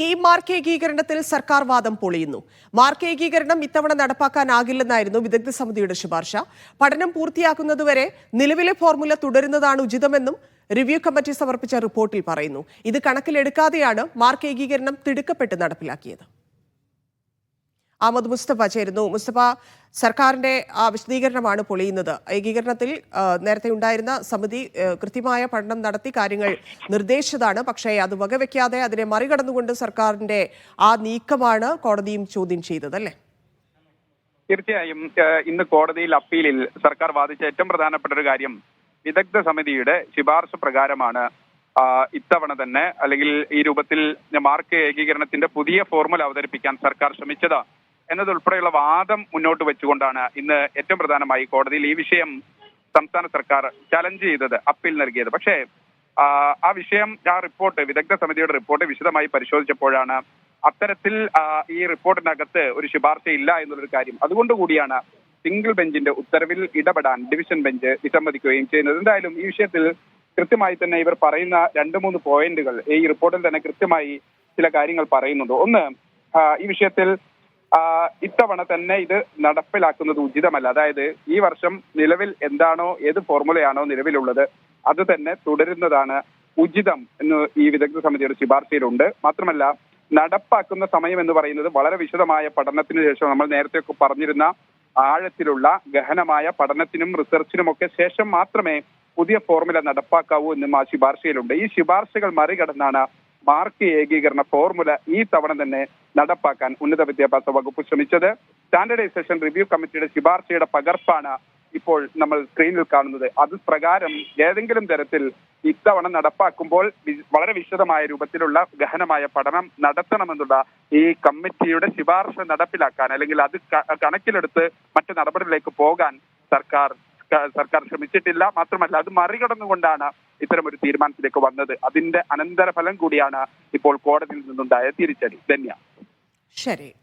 KEAM mark ഏകീകരണത്തിൽ സർക്കാർ വാദം പൊളിയുന്നു. Mark ഏകീകരണം ഇത്തവണ നടപ്പാക്കാനാകില്ലെന്നായിരുന്നു വിദഗ്ധ സമിതിയുടെ ശുപാർശ. പഠനം പൂർത്തിയാക്കുന്നതുവരെ നിലവിലെ ഫോർമുല തുടരുന്നതാണ് ഉചിതമെന്നും റിവ്യൂ കമ്മിറ്റി സമർപ്പിച്ച റിപ്പോർട്ടിൽ പറയുന്നു. ഇത് കണക്കിലെടുക്കാതെയാണ് മാർക്ക് ഏകീകരണം തിടുക്കപ്പെട്ട് നടപ്പിലാക്കിയത്. അഹമ്മദ് മുസ്തഫ ചേരുന്നു. മുസ്തഫ സർക്കാരിന്റെ ആ വിശദീകരണമാണ് പൊളിയുന്നത്. ഏകീകരണത്തിൽ നേരത്തെ ഉണ്ടായിരുന്ന സമിതി കൃത്യമായ പഠനം നടത്തി കാര്യങ്ങൾ നിർദ്ദേശിച്ചതാണ്. പക്ഷേ അത് വകവെക്കാതെ അതിനെ മറികടന്നുകൊണ്ട് സർക്കാരിന്റെ ആ നീക്കമാണ് കോടതിയും ചോദ്യം ചെയ്തത് അല്ലേ? തീർച്ചയായും ഇന്ന് കോടതിയിൽ അപ്പീലിൽ സർക്കാർ വാദിച്ച ഏറ്റവും പ്രധാനപ്പെട്ട ഒരു കാര്യം വിദഗ്ധ സമിതിയുടെ ശുപാർശ പ്രകാരമാണ് ഇത്തവണ തന്നെ അല്ലെങ്കിൽ ഈ രൂപത്തിൽ മാർക്ക് ഏകീകരണത്തിന്റെ പുതിയ ഫോർമുല അവതരിപ്പിക്കാൻ സർക്കാർ ശ്രമിച്ചത്. എന്നതുൾപ്പെടെയുള്ള വാദം മുന്നോട്ട് വെച്ചുകൊണ്ടാണ് ഇന്ന് ഏറ്റവും പ്രധാനമായി കോടതിയിൽ ഈ വിഷയം സംസ്ഥാന സർക്കാർ ചലഞ്ച് ചെയ്തത് അപ്പീൽ നൽകിയത്. പക്ഷേ ആ, വിഷയം ആ റിപ്പോർട്ട് വിദഗ്ധ സമിതിയുടെ റിപ്പോർട്ട് വിശദമായി പരിശോധിച്ചപ്പോഴാണ് അത്തരത്തിൽ ഈ റിപ്പോർട്ടിനകത്ത് ഒരു ശുപാർശ ഇല്ല എന്നുള്ളൊരു കാര്യം. അതുകൊണ്ട് കൂടിയാണ് സിംഗിൾ ബെഞ്ചിന്റെ ഉത്തരവിൽ ഇടപെടാൻ ഡിവിഷൻ ബെഞ്ച് വിസമ്മതിക്കുകയും ചെയ്യുന്നത്. എന്തായാലും ഈ വിഷയത്തിൽ കൃത്യമായി തന്നെ ഇവർ പറയുന്ന രണ്ട് മൂന്ന് പോയിന്റുകൾ ഈ റിപ്പോർട്ടിൽ തന്നെ കൃത്യമായി ചില കാര്യങ്ങൾ പറയുന്നുണ്ട്. ഒന്ന് ഈ വിഷയത്തിൽ ഇത്തവണ തന്നെ ഇത് നടപ്പിലാക്കുന്നത് ഉചിതമല്ല. അതായത് ഈ വർഷം നിലവിൽ എന്താണോ ഏത് ഫോർമുലയാണോ നിലവിലുള്ളത് അത് തന്നെ തുടരുന്നതാണ് ഉചിതം എന്ന് ഈ വിദഗ്ധ സമിതിയുടെ ശുപാർശയിലുണ്ട്. മാത്രമല്ല നടപ്പാക്കുന്ന സമയം എന്ന് പറയുന്നത് വളരെ വിശദമായ പഠനത്തിന് ശേഷം നമ്മൾ നേരത്തെ ഒക്കെ പറഞ്ഞിരുന്ന ആഴത്തിലുള്ള ഗഹനമായ പഠനത്തിനും റിസർച്ചിനും ഒക്കെ ശേഷം മാത്രമേ പുതിയ ഫോർമുല നടപ്പാക്കാവൂ എന്നും ആ ശുപാർശയിലുണ്ട്. ഈ ശുപാർശകൾ മറികടന്നാണ് മാർക്ക് ഏകീകരണ ഫോർമുല ഈ തവണ തന്നെ നടപ്പാക്കാൻ ഉന്നത വിദ്യാഭ്യാസ വകുപ്പ് ശ്രമിച്ചത്. സ്റ്റാൻഡർഡൈസേഷൻ റിവ്യൂ കമ്മിറ്റിയുടെ ശുപാർശയുടെ പകർപ്പാണ് ഇപ്പോൾ നമ്മൾ സ്ക്രീനിൽ കാണുന്നത്. അത് പ്രകാരം ഏതെങ്കിലും തരത്തിൽ ഇത്തവണ നടപ്പാക്കുമ്പോൾ വളരെ വിശദമായ രൂപത്തിലുള്ള ഗഹനമായ പഠനം നടത്തണമെന്നുള്ള ഈ കമ്മിറ്റിയുടെ ശുപാർശ നടപ്പിലാക്കാൻ അല്ലെങ്കിൽ അത് കണക്കിലെടുത്ത് മറ്റു നടപടികളിലേക്ക് പോകാൻ സർക്കാർ സർക്കാർ ശ്രമിച്ചിട്ടില്ല. മാത്രമല്ല അത് മറികടന്നുകൊണ്ടാണ് ഇത്തരം ഒരു തീരുമാനത്തിലേക്ക് വന്നത്. അതിന്റെ അനന്തരഫലം കൂടിയാണ് ഇപ്പോൾ കോടതിയിൽ നിന്നുണ്ടായ തിരിച്ചടി. ധന്യ. ശരി.